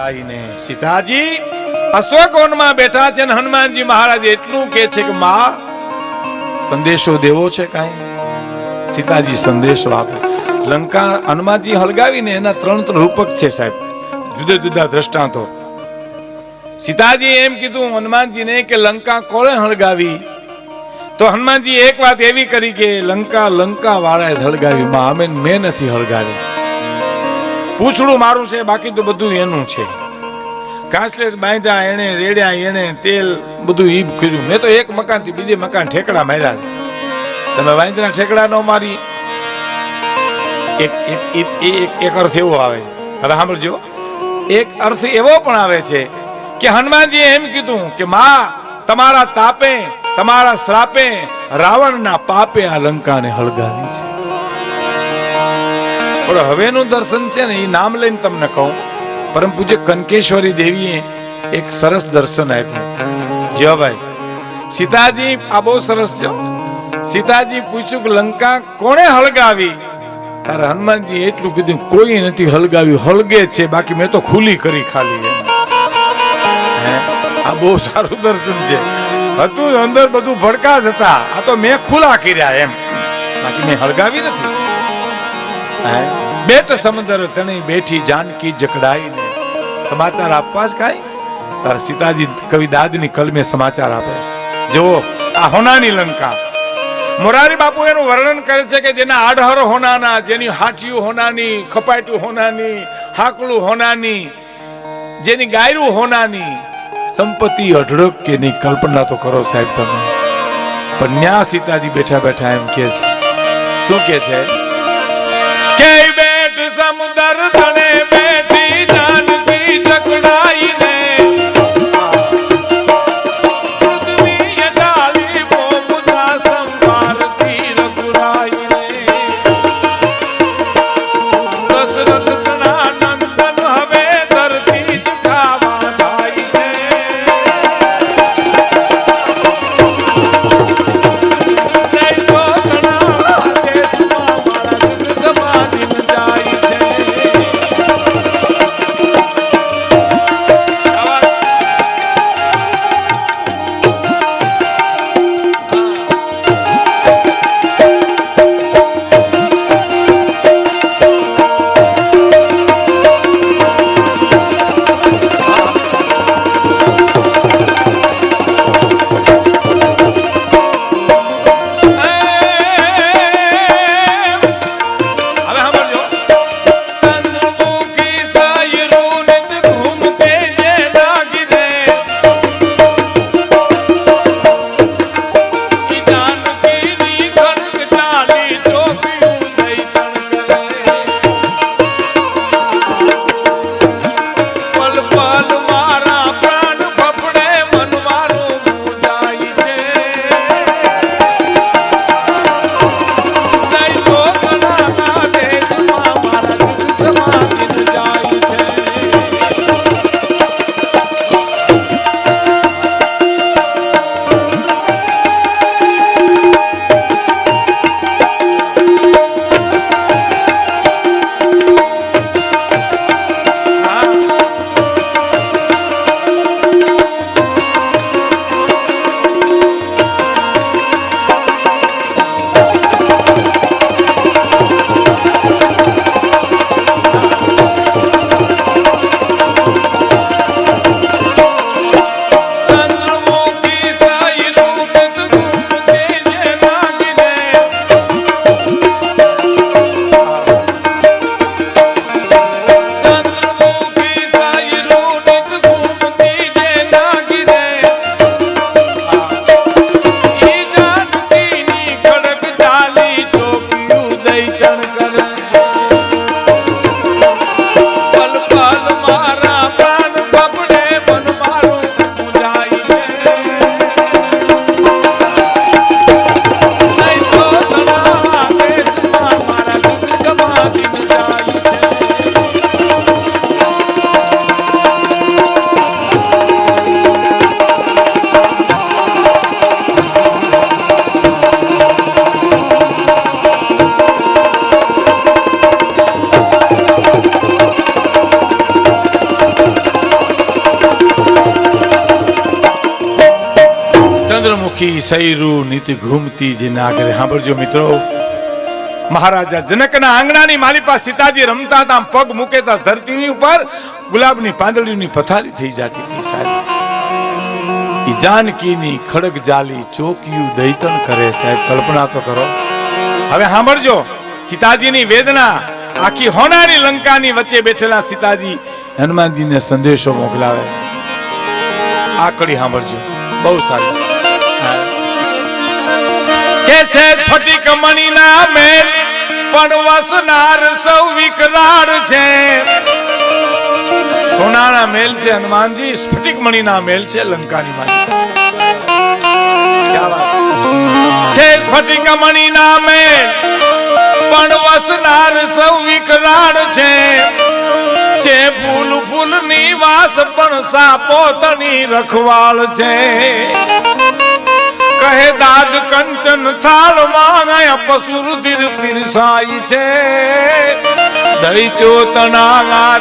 જકડાઈને સીતાજી અશ્વકોણમાં બેઠા છે ને હનુમાનજી મહારાજ એટલું કે છે કે, માં, સંદેશો દેવો છે કાંઈ? સીતાજી સંદેશો આપે. લંકા હનુમાનજી હળગાવીને એના ત્રણ ત્રણ રૂપક છે સાહેબ. જુદા જુદા દ્રષ્ટાંતો. સીતાજી એમ કીધું હનુમાનજીને કે, લંકા કોણે હળગાવી? તો હનુમાનજી એક વાત એવી કરી કે, લંકા લંકા વાળાએ હળગાવી. માં, અમે મેં નથી હળગાવી. પૂછડું મારું છે, બાકી તો બધું એનું છે. કાસલેટ બાંધ્યા, એને રેડ્યા, એને તેલ બધું ઈ કર્યું. મેં તો એક મકાનથી બીજે મકાન ઠેકડા માર્યા તમે વાંદરા ઠેકડા નો મારી. એક એક અર્થ એવો આવે છે. હવે સાંભળજો. એક અર્થ એવો પણ આવે છે કે હનુમાનજી એમ કીધું કે માં, તમારા તાપે, તમારા શ્રાપે રાવણના પાપે આ લંકાને હળગાવી છે. પણ હવેનું દર્શન છે ને એ નામ લઈને તમને કહું. પરમ પૂજ્ય કનકેશ્વરી દેવીએ એક સરસ દર્શન આપ્યું. જો ભાઈ, સીતાજી, આ બહુ સરસ છે સીતાજી પૂછ્યું કે, લંકા કોણે હળગાવી? તારે હનુમાનજી એટલું કીધું, કોઈ નથી હળગાવી હળગે છે, બાકી મેં તો ખુલી કરી ખાલી? આ બહુ સારું દર્શન છે. હતું અંદર બધું ભડકા જ હતા. આ તો મેં ખુલ્લા કર્યા એમ. બાકી મેં હળગાવી નથી? બેટ સમંદર તણી બેઠી જાનકી જકડાઈને સમાચાર આપવા જ કાંઈ? તારા સીતાજી કવિ દાદની કલમે સમાચાર આપે છે. જુઓ, આ હોનાની લંકા. મોરારી બાપુ એનું વર્ણન કરે છે કે જેના આડહર હોનાના, જેની હાથીયું હોનાની, ખપાટ્યું હોનાની, હાકલું હોનાની, જેની ગાયરું હોનાની. સંપત્તિ અઢળક કે ની કલ્પના તો કરો સાહેબ તમે. પણ ન્યા સીતાજી બેઠા બેઠા એમ કે છે. શું કે છે? કે બેઠ સમુદર તણે સૈરું નીતિ ઘૂમતી જે નાગરે સાંભળજો મિત્રો. મહારાજા જનકના આંગણાની માલિપા સીતાજી રમતા હતા પગ મૂકેતા ધરતીની ઉપર ગુલાબની પાંદડીની પથારી થઈ જતી હતી સાહેબ. જાનકીની ખડગ જાલી ચોકિયું દૈતન કરે સાહેબ. કલ્પના તો કરો. હવે સાંભળજો. સીતાજીની વેદના આખી હોનારી લંકાની વચ્ચે બેઠેલા સીતાજી હનુમાનજીને સંદેશો મોકલાવે. આ કડી સાંભળજો. બહુ સારી. છે ફટીક મણીના મેલ, પણ વસનાર સૌ વિકરાળ છે. સોનાના મેલ છે, હનુમાનજી સ્ફટિક મણીના મેલ છે, લંકાની માલિકા. છે સ્ફટિક મણીના મેલ, પણ વસનાર સૌ વિકરાળ છે. છે ફૂલ ફૂલની વાસ, પણ સાપો તણી રખવાળ છે. કહે દાદ કંચન થાળમાં પશુ રુધિર પીરસાય છે. દૈત્યો તણાગા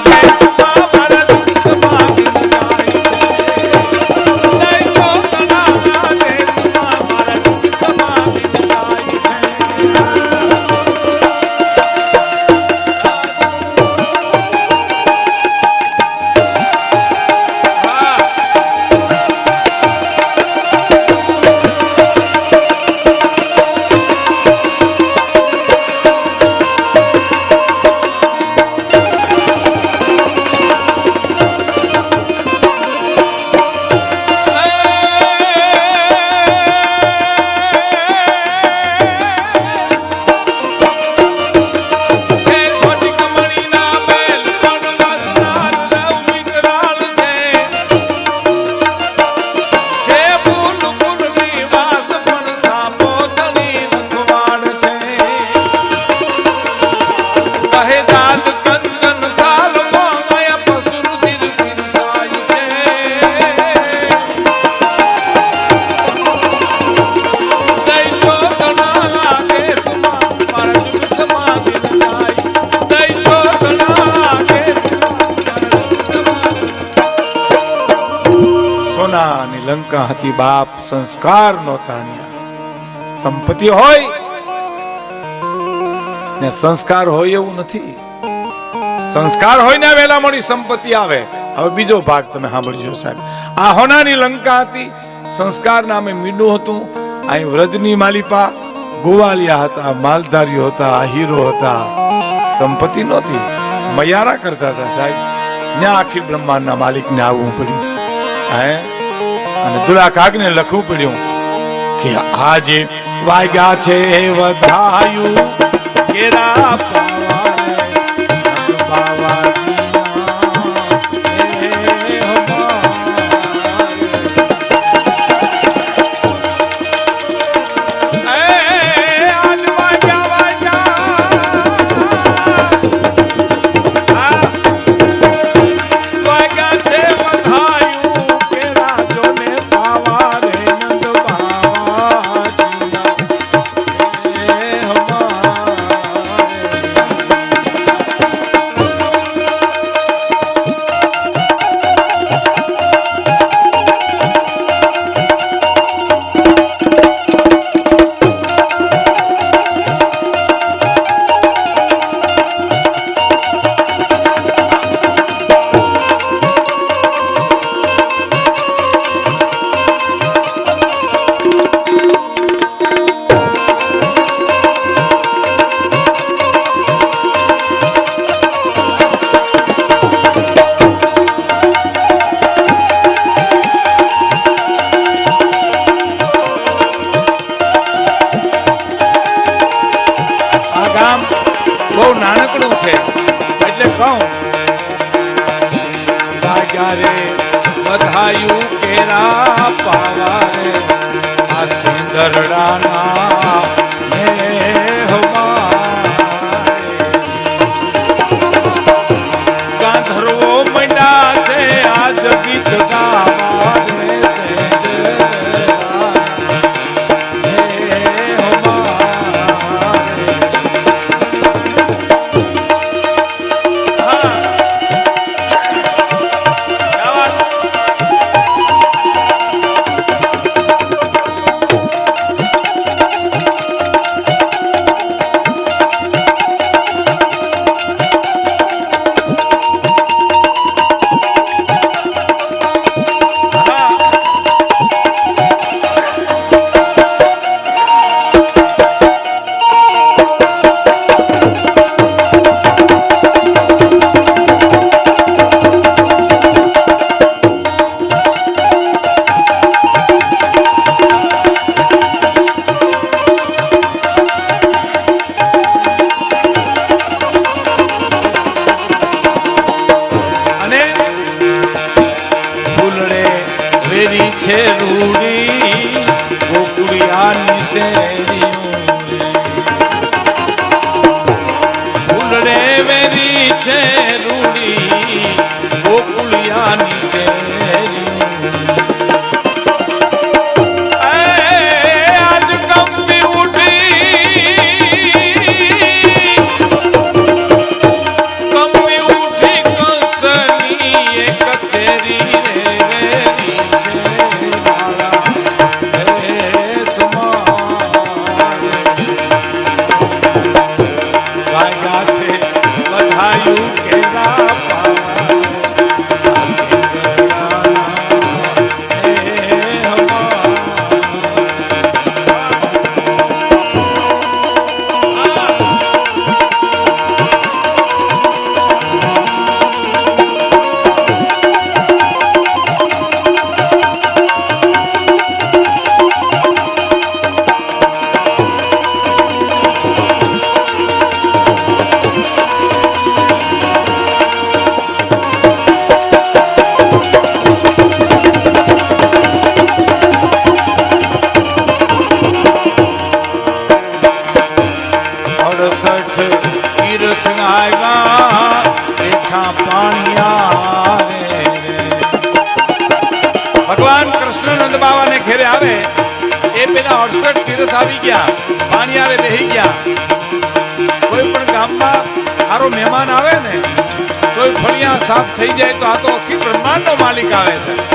લંકા હતી બાપ સંસ્કાર નહોતા સંપત્તિ હોય ને સંસ્કાર હોય એવું નથી. સંસ્કાર હોય ને વેલા મોડી સંપત્તિ આવે. હવે બીજો ભાગ તમે સાંભળજો સાહેબ. આ હોનાની લંકા હતી. સંસ્કાર નામે મીંડું હતું. અહીં વ્રજની માલિપા, ગોવાલિયા હતા, માલધારીઓ હતા હીરો હતા. સંપત્તિ નહોતી. મયારા કરતા હતા સાહેબ. ત્યાં આખી બ્રહ્માંડના માલિકને આવવું પડ્યું. હે? અને દુલા કાગને લખવું પડ્યું કે આજે વાગ્યા છે વધાયું કેરા પાવાને કેરા પાવા રે. આ સિંદરડાના છે તીર્થ આવ્યા બેઠા પાણિયા ભગવાન કૃષ્ણનંદ બાવાને ઘેરે આવે, એ પેલા અડસઠ તીર્થ આવી ગયા પાણિયારે બેહી ગયા. કોઈ પણ ગામમાં સારો મહેમાન આવે ને કોઈ ફળિયા સાફ થઈ જાય તો આ તો આખી બ્રહ્માંડનો માલિક આવે છે.